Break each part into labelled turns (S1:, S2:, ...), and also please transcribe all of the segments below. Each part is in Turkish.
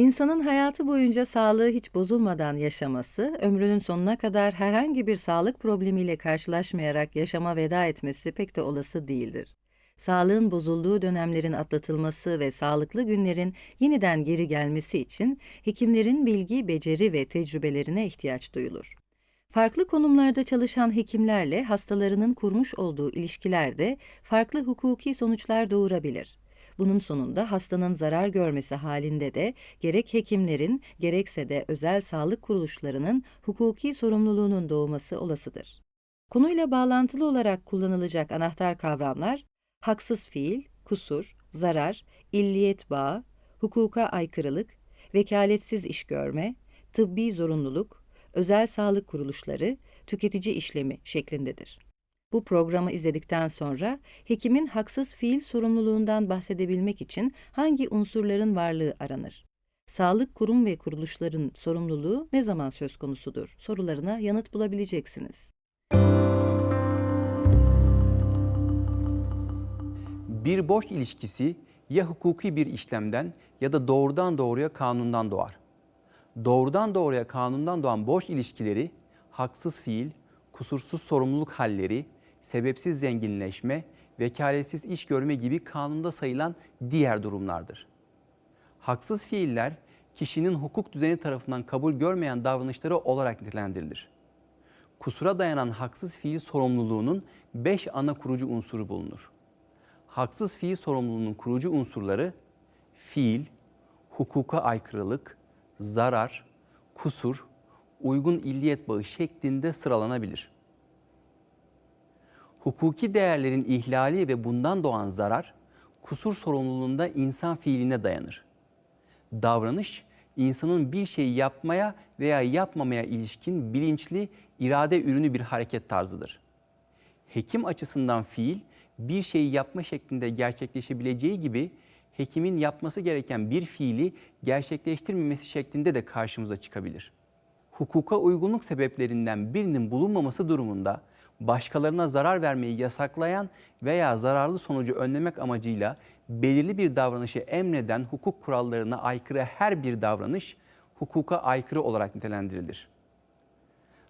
S1: İnsanın hayatı boyunca sağlığı hiç bozulmadan yaşaması, ömrünün sonuna kadar herhangi bir sağlık problemiyle karşılaşmayarak yaşama veda etmesi pek de olası değildir. Sağlığın bozulduğu dönemlerin atlatılması ve sağlıklı günlerin yeniden geri gelmesi için hekimlerin bilgi, beceri ve tecrübelerine ihtiyaç duyulur. Farklı konumlarda çalışan hekimlerle hastalarının kurmuş olduğu ilişkiler de farklı hukuki sonuçlar doğurabilir. Bunun sonunda hastanın zarar görmesi halinde de gerek hekimlerin gerekse de özel sağlık kuruluşlarının hukuki sorumluluğunun doğması olasıdır. Konuyla bağlantılı olarak kullanılacak anahtar kavramlar haksız fiil, kusur, zarar, illiyet bağı, hukuka aykırılık, vekaletsiz iş görme, tıbbi zorunluluk, özel sağlık kuruluşları, tüketici işlemi şeklindedir. Bu programı izledikten sonra hekimin haksız fiil sorumluluğundan bahsedebilmek için hangi unsurların varlığı aranır? Sağlık kurum ve kuruluşların sorumluluğu ne zaman söz konusudur? Sorularına yanıt bulabileceksiniz.
S2: Bir borç ilişkisi ya hukuki bir işlemden ya da doğrudan doğruya kanundan doğar. Doğrudan doğruya kanundan doğan borç ilişkileri haksız fiil, kusursuz sorumluluk halleri, sebepsiz zenginleşme, vekaletsiz iş görme gibi kanunda sayılan diğer durumlardır. Haksız fiiller kişinin hukuk düzeni tarafından kabul görmeyen davranışları olarak nitelendirilir. Kusura dayanan haksız fiil sorumluluğunun 5 ana kurucu unsuru bulunur haksız fiil sorumluluğunun kurucu unsurları fiil, hukuka aykırılık, zarar, kusur, uygun illiyet bağı şeklinde sıralanabilir. Hukuki değerlerin ihlali ve bundan doğan zarar, kusur sorumluluğunda insan fiiline dayanır. Davranış, insanın bir şeyi yapmaya veya yapmamaya ilişkin bilinçli irade ürünü bir hareket tarzıdır. Hekim açısından fiil, bir şeyi yapma şeklinde gerçekleşebileceği gibi hekimin yapması gereken bir fiili gerçekleştirmemesi şeklinde de karşımıza çıkabilir. Hukuka uygunluk sebeplerinden birinin bulunmaması durumunda başkalarına zarar vermeyi yasaklayan veya zararlı sonucu önlemek amacıyla belirli bir davranışı emreden hukuk kurallarına aykırı her bir davranış hukuka aykırı olarak nitelendirilir.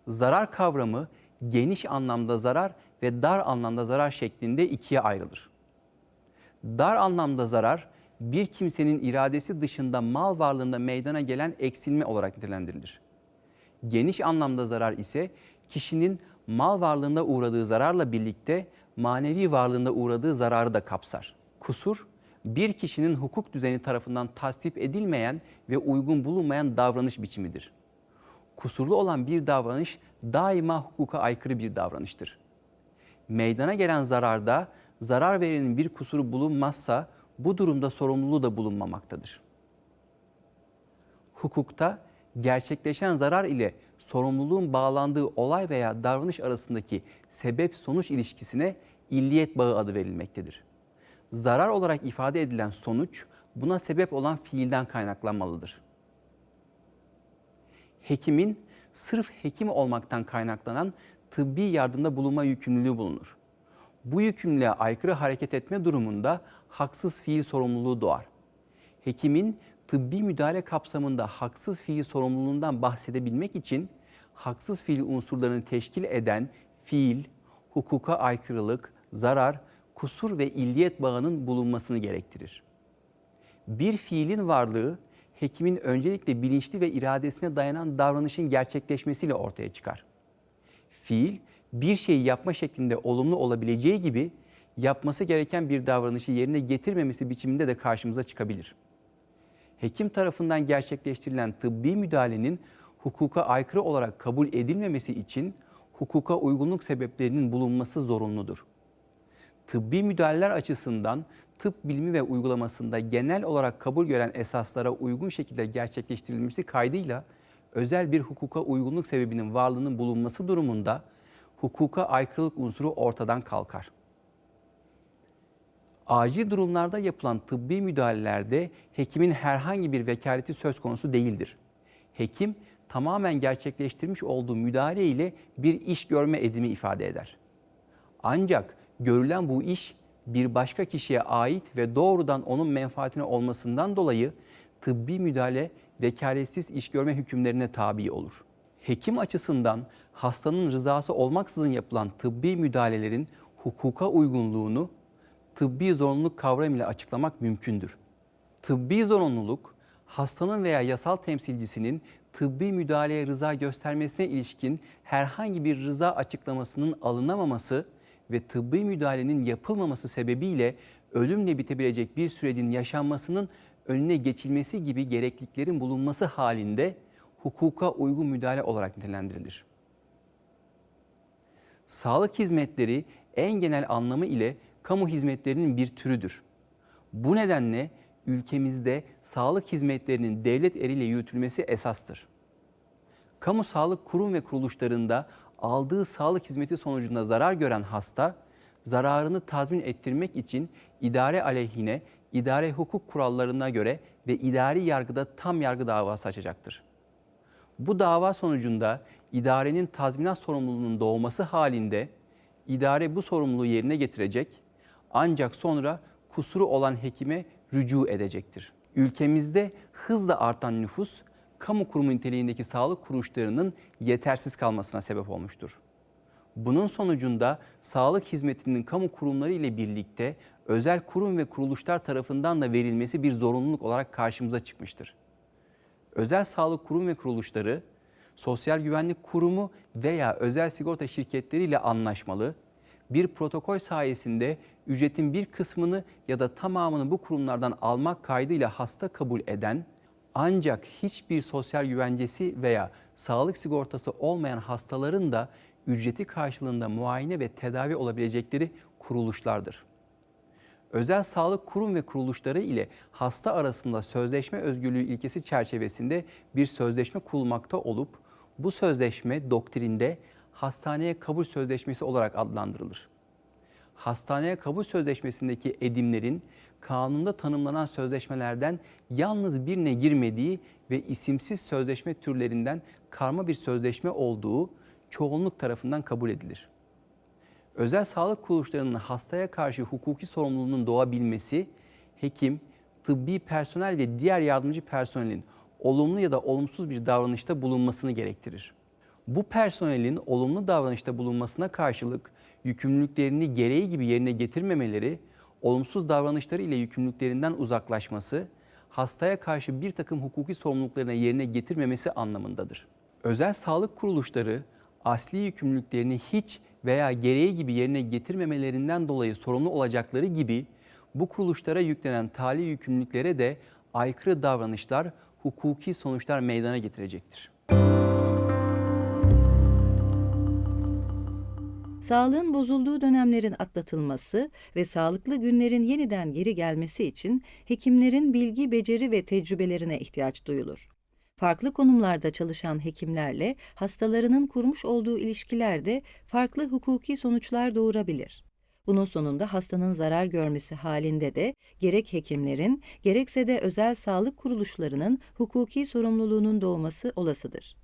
S2: Zarar kavramı geniş anlamda zarar ve dar anlamda zarar şeklinde ikiye ayrılır. Dar anlamda zarar bir kimsenin iradesi dışında mal varlığında meydana gelen eksilme olarak nitelendirilir. Geniş anlamda zarar ise kişinin mal varlığında uğradığı zararla birlikte manevi varlığında uğradığı zararı da kapsar. Kusur, bir kişinin hukuk düzeni tarafından tasvip edilmeyen ve uygun bulunmayan davranış biçimidir. Kusurlu olan bir davranış daima hukuka aykırı bir davranıştır. Meydana gelen zararda zarar verenin bir kusuru bulunmazsa bu durumda sorumluluğu da bulunmamaktadır. Hukukta gerçekleşen zarar ile sorumluluğun bağlandığı olay veya davranış arasındaki sebep-sonuç ilişkisine illiyet bağı adı verilmektedir. Zarar olarak ifade edilen sonuç buna sebep olan fiilden kaynaklanmalıdır. Hekimin sırf hekim olmaktan kaynaklanan tıbbi yardımda bulunma yükümlülüğü bulunur. Bu yükümlülüğe aykırı hareket etme durumunda haksız fiil sorumluluğu doğar. Hekimin tıbbi müdahale kapsamında haksız fiil sorumluluğundan bahsedebilmek için haksız fiil unsurlarını teşkil eden fiil, hukuka aykırılık, zarar, kusur ve illiyet bağının bulunmasını gerektirir. Bir fiilin varlığı hekimin öncelikle bilinçli ve iradesine dayanan davranışın gerçekleşmesiyle ortaya çıkar. Fiil bir şeyi yapma şeklinde olumlu olabileceği gibi yapması gereken bir davranışı yerine getirmemesi biçiminde de karşımıza çıkabilir. Hekim tarafından gerçekleştirilen tıbbi müdahalenin hukuka aykırı olarak kabul edilmemesi için hukuka uygunluk sebeplerinin bulunması zorunludur. Tıbbi müdahaleler açısından tıp bilimi ve uygulamasında genel olarak kabul gören esaslara uygun şekilde gerçekleştirilmesi kaydıyla özel bir hukuka uygunluk sebebinin varlığının bulunması durumunda hukuka aykırılık unsuru ortadan kalkar. Acil durumlarda yapılan tıbbi müdahalelerde hekimin herhangi bir vekaleti söz konusu değildir. Hekim tamamen gerçekleştirmiş olduğu müdahale ile bir iş görme edimi ifade eder. Ancak görülen bu iş bir başka kişiye ait ve doğrudan onun menfaatine olmasından dolayı tıbbi müdahale vekaletsiz iş görme hükümlerine tabi olur. Hekim açısından hastanın rızası olmaksızın yapılan tıbbi müdahalelerin hukuka uygunluğunu tıbbi zorunluluk kavramıyla açıklamak mümkündür. Tıbbi zorunluluk, hastanın veya yasal temsilcisinin tıbbi müdahaleye rıza göstermesine ilişkin herhangi bir rıza açıklamasının alınamaması ve tıbbi müdahalenin yapılmaması sebebiyle ölümle bitebilecek bir sürecin yaşanmasının önüne geçilmesi gibi gerekliliklerin bulunması halinde hukuka uygun müdahale olarak nitelendirilir. Sağlık hizmetleri en genel anlamı ile kamu hizmetlerinin bir türüdür. Bu nedenle ülkemizde sağlık hizmetlerinin devlet eliyle yürütülmesi esastır. Kamu sağlık kurum ve kuruluşlarında aldığı sağlık hizmeti sonucunda zarar gören hasta, zararını tazmin ettirmek için idare aleyhine idare hukuk kurallarına göre ve idari yargıda tam yargı davası açacaktır. Bu dava sonucunda idarenin tazminat sorumluluğunun doğması halinde idare bu sorumluluğu yerine getirecek ancak sonra kusuru olan hekime rücu edecektir. Ülkemizde hızla artan nüfus kamu kurumu niteliğindeki sağlık kuruluşlarının yetersiz kalmasına sebep olmuştur. Bunun sonucunda sağlık hizmetinin kamu kurumları ile birlikte özel kurum ve kuruluşlar tarafından da verilmesi bir zorunluluk olarak karşımıza çıkmıştır. Özel sağlık kurum ve kuruluşları Sosyal Güvenlik Kurumu veya özel sigorta şirketleriyle anlaşmalı, bir protokol sayesinde ücretin bir kısmını ya da tamamını bu kurumlardan almak kaydıyla hasta kabul eden ancak hiçbir sosyal güvencesi veya sağlık sigortası olmayan hastaların da ücreti karşılığında muayene ve tedavi olabilecekleri kuruluşlardır. Özel sağlık kurum ve kuruluşları ile hasta arasında sözleşme özgürlüğü ilkesi çerçevesinde bir sözleşme kurulmakta olup bu sözleşme doktrinde hastaneye kabul sözleşmesi olarak adlandırılır. Hastaneye kabul sözleşmesindeki edimlerin kanunda tanımlanan sözleşmelerden yalnız birine girmediği ve isimsiz sözleşme türlerinden karma bir sözleşme olduğu çoğunluk tarafından kabul edilir. Özel sağlık kuruluşlarının hastaya karşı hukuki sorumluluğunun doğabilmesi, hekim, tıbbi personel ve diğer yardımcı personelin olumlu ya da olumsuz bir davranışta bulunmasını gerektirir. Bu personelin olumlu davranışta bulunmasına karşılık yükümlülüklerini gereği gibi yerine getirmemeleri, olumsuz davranışları ile yükümlülüklerinden uzaklaşması, hastaya karşı bir takım hukuki sorumluluklarına yerine getirmemesi anlamındadır. Özel sağlık kuruluşları asli yükümlülüklerini hiç veya gereği gibi yerine getirmemelerinden dolayı sorumlu olacakları gibi bu kuruluşlara yüklenen tali yükümlülüklere de aykırı davranışlar, hukuki sonuçlar meydana getirecektir.
S1: Sağlığın bozulduğu dönemlerin atlatılması ve sağlıklı günlerin yeniden geri gelmesi için hekimlerin bilgi, beceri ve tecrübelerine ihtiyaç duyulur. Farklı konumlarda çalışan hekimlerle hastalarının kurmuş olduğu ilişkiler de farklı hukuki sonuçlar doğurabilir. Bunun sonunda hastanın zarar görmesi halinde de gerek hekimlerin gerekse de özel sağlık kuruluşlarının hukuki sorumluluğunun doğması olasıdır.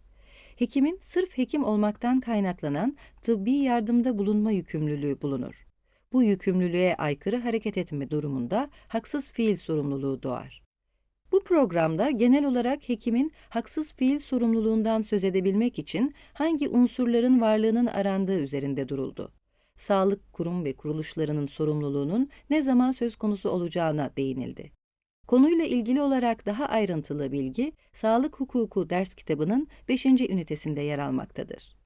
S1: Hekimin sırf hekim olmaktan kaynaklanan tıbbi yardımda bulunma yükümlülüğü bulunur. Bu yükümlülüğe aykırı hareket etme durumunda haksız fiil sorumluluğu doğar. Bu programda genel olarak hekimin haksız fiil sorumluluğundan söz edebilmek için hangi unsurların varlığının arandığı üzerinde duruldu. Sağlık kurum ve kuruluşlarının sorumluluğunun ne zaman söz konusu olacağına değinildi. Konuyla ilgili olarak daha ayrıntılı bilgi Sağlık Hukuku ders kitabının 5. ünitesinde yer almaktadır.